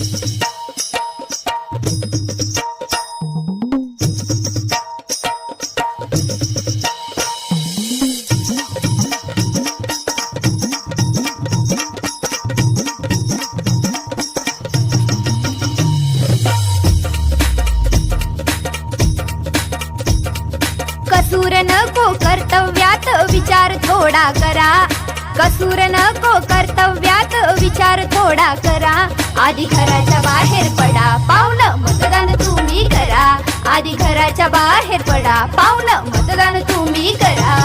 कसूर नको कर्तव्यात विचार थोडा करा. कसूर नको कर्तव्यात विचार थोडा करा. आधी घराच्या बाहेर पडा पावलं मतदान तुम्ही करा. आधी घराच्या बाहेर पडा पावलं मतदान तुम्ही करा.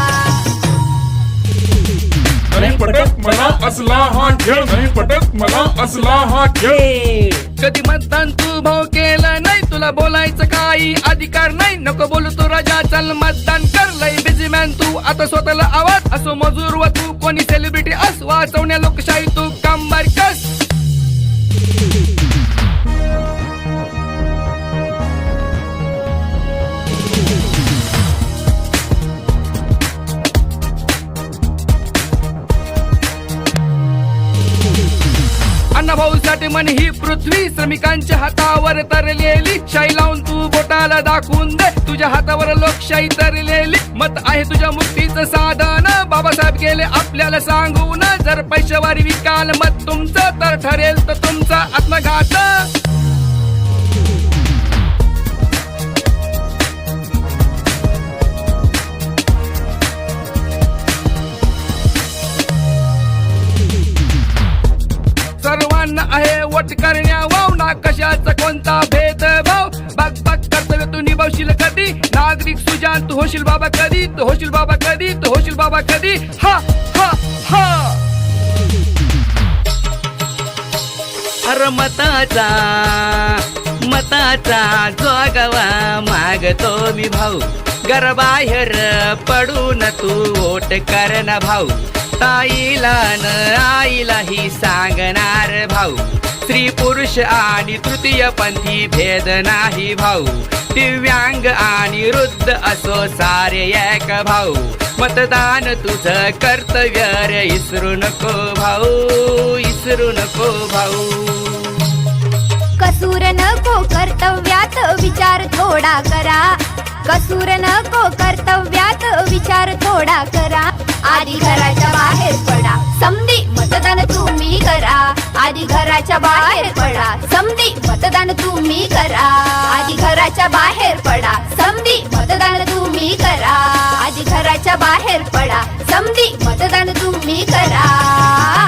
नाही पटत मला असला हा खेळ नाही पटत मला असला हा खेळ. कधी मतदान तू भाऊ केलं नाही तुला बोलायचं काही अधिकार नाही. नको बोलू तू राजा चल मतदान कर लय बिझी मॅन तू. आता स्वतःला आवाज असो मजूर व तू. कोणी सेलिब्रिटी अस वाचवण्या लोकशाही अण्णाभाऊ साठी ही पृथ्वी श्रमिकांच्या हातावर तरलेली. शाई लावून तू बोटाला दाखवून दे. तुझ्या हातावर लोकशाही तरलेली. मत आहे तुझ्या मुक्तीचं साधन. बाबासाहेब गेले आपल्याला सांगून जर पैशावारी विकाल मत तुमचं. तर ठरेल तर तुमचा आत्मघात. वट करण्या वाव ना कशाचा कोणता भेदभाव बघ बघ कर्तव्य तू निभावशील कधी? नागरिक सुजान तू होशील बाबा कधी? तू होशील बाबा कधी? तू होशील बाबा कधी? हा हा हा. अरे मताचा मताचा जोगवा मागतो मी भाऊ. गरबाहेर पडून तू ओट कर ना भाऊ. ताईला न आईलाही सांगणार भाऊ. पुरुष आणि तृतीय पंथी भेद नाही भाऊ. दिव्यांग आणि वृद्ध असो सारे एक भाऊ. मतदान तुझं कर्तव्य रे इसरू नको भाऊ इसरू नको भाऊ. कसूर नको कर्तव्यात विचार थोडा करा. कसूर नको कर्तव्यात विचार थोडा करा. आधी घराच्या बाहेर पडा. समधी मतदान तुम्ही करा. आधी घराच्या बाहेर पडा. समधी मतदान तुम्ही करा. आधी घराच्या बाहेर पडा. समधी मतदान तुम्ही करा. आधी घराच्या बाहेर पडा. समधी मतदान तुम्ही करा.